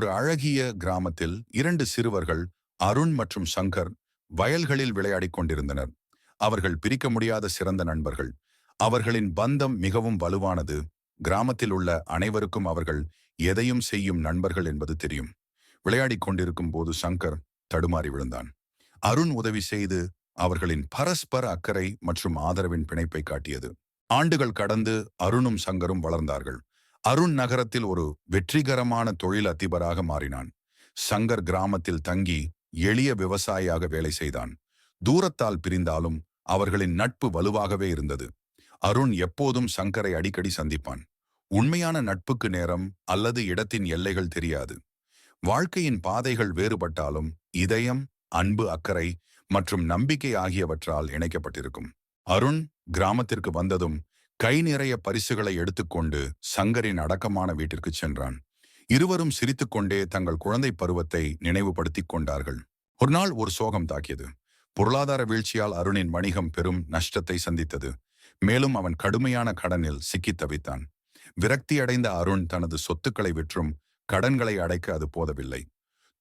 ஒரு அழகிய கிராமத்தில் இரண்டு சிறுவர்கள் அருண் மற்றும் சங்கர் வயல்களில் விளையாடிக் கொண்டிருந்தனர். அவர்கள் பிரிக்க முடியாத சிறந்த நண்பர்கள். அவர்களின் பந்தம் மிகவும் வலுவானது. கிராமத்தில் உள்ள அனைவருக்கும் அவர்கள் எதையும் செய்யும் நண்பர்கள் என்பது தெரியும். விளையாடிக் கொண்டிருக்கும் போது சங்கர் தடுமாறி விழுந்தான். அருண் உதவி செய்து அவர்களின் பரஸ்பர அக்கறை மற்றும் ஆதரவின் பிணைப்பை காட்டியது. ஆண்டுகள் கடந்து அருணும் சங்கரும் வளர்ந்தார்கள். அருண் நகரத்தில் ஒரு வெற்றிகரமான தொழில் அதிபராக மாறினான். சங்கர் கிராமத்தில் தங்கி எளிய விவசாயியாக வேலை செய்தான். தூரத்தால் பிரிந்தாலும் அவர்களின் நட்பு வலுவாகவே இருந்தது. அருண் எப்போதும் சங்கரை அடிக்கடி சந்திப்பான். உண்மையான நட்புக்கு நேரம் அல்லது இடத்தின் எல்லைகள் தெரியாது. வாழ்க்கையின் பாதைகள் வேறுபட்டாலும் இதயம் அன்பு அக்கறை மற்றும் நம்பிக்கை ஆகியவற்றால் இணைக்கப்பட்டிருக்கும். அருண் கிராமத்திற்கு வந்ததும் கை நிறைய பரிசுகளை எடுத்துக்கொண்டு சங்கரின் அடக்கமான வீட்டிற்கு சென்றான். இருவரும் சிரித்துக்கொண்டே தங்கள் குழந்தை பருவத்தை நினைவுபடுத்திக் கொண்டார்கள். ஒரு நாள் ஒரு சோகம் தாக்கியது. பொருளாதார வீழ்ச்சியால் அருணின் வணிகம் பெரும் நஷ்டத்தை சந்தித்தது. மேலும் அவன் கடுமையான கடனில் சிக்கித் தவித்தான். விரக்தியடைந்த அருண் தனது சொத்துக்களை விற்றும் கடன்களை அடைக்க அது போதவில்லை.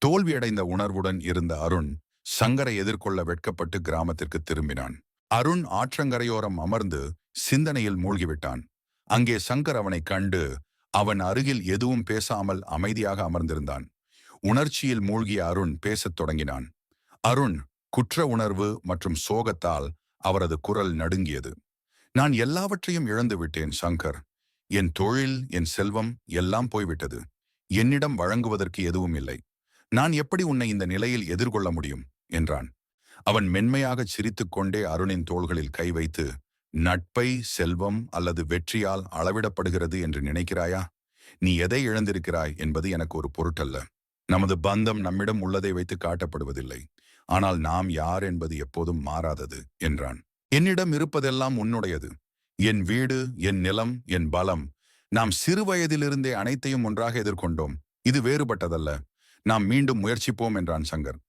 தோல்வியடைந்த உணர்வுடன் இருந்த அருண் சங்கரை எதிர்கொள்ள வெட்கப்பட்டு கிராமத்திற்கு திரும்பினான். அருண் ஆற்றங்கரையோரம் அமர்ந்து சிந்தனையில் மூழ்கிவிட்டான். அங்கே சங்கர் அவனை கண்டு அவன் அருகில் எதுவும் பேசாமல் அமைதியாக அமர்ந்திருந்தான். உணர்ச்சியில் மூழ்கிய அருண் பேசத் தொடங்கினான். அருண் குற்ற உணர்வு மற்றும் சோகத்தால் அவரது குரல் நடுங்கியது. நான் எல்லாவற்றையும் இழந்து விட்டேன் சங்கர். என் தொழில் என் செல்வம் எல்லாம் போய்விட்டது. என்னிடம் வழங்குவதற்கு எதுவும் இல்லை. நான் எப்படி உன்னை இந்த நிலையில் எதிர்கொள்ள முடியும்? என்றான். அவன் மென்மையாகச் சிரித்துக்கொண்டே அருணின் தோள்களில் கை வைத்து நட்பை செல்வம் அல்லது வெற்றியால் அளவிடப்படுகிறது என்று நினைக்கிறாயா? நீ எதை இழந்திருக்கிறாய் என்பது எனக்கு ஒரு பொருட்டல்ல. நமது பந்தம் நம்மிடம் உள்ளதை வைத்து காட்டப்படுவதில்லை. ஆனால் நாம் யார் என்பது எப்போதும் மாறாதது என்றான். என்னிடம் இருப்பதெல்லாம் உன்னுடையது. என் வீடு என் நிலம் என் பலம். நாம் சிறு வயதிலிருந்தே அனைத்தையும் ஒன்றாக எதிர்கொண்டோம். இது வேறுபட்டதல்ல. நாம் மீண்டும் முயற்சிப்போம் என்றான் சங்கர்.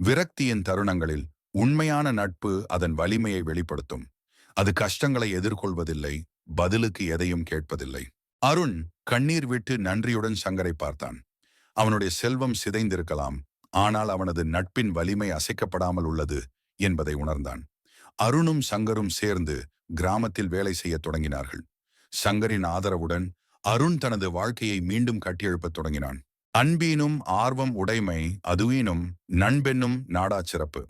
விரக்தியின் தருணங்களில் உண்மையான நட்பு அதன் வலிமையை வெளிப்படுத்தும். அது கஷ்டங்களை எதிர்கொள்வதில்லை பதிலுக்கு எதையும் கேட்பதில்லை. அருண் கண்ணீர் விட்டு நன்றியுடன் சங்கரை பார்த்தான். அவனுடைய செல்வம் சிதைந்திருக்கலாம் ஆனால் அவனது நட்பின் வலிமை அசைக்கப்படாமல் உள்ளது என்பதை உணர்ந்தான். அருணும் சங்கரும் சேர்ந்து கிராமத்தில் வேலை செய்யத் தொடங்கினார்கள். சங்கரின் ஆதரவுடன் அருண் தனது வாழ்க்கையை மீண்டும் கட்டியெழுப்பத் தொடங்கினான். அன்பீனும் ஆர்வம் உடைமை அதுவீனும் நண்பென்னும் நாடா சிறப்பு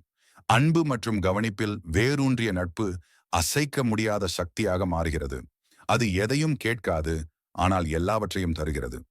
அன்பு மற்றும் கவனிப்பில் வேரூன்றிய நட்பு அசைக்க முடியாத சக்தியாக மாறுகிறது. அது எதையும் கேட்காது ஆனால் எல்லாவற்றையும் தருகிறது.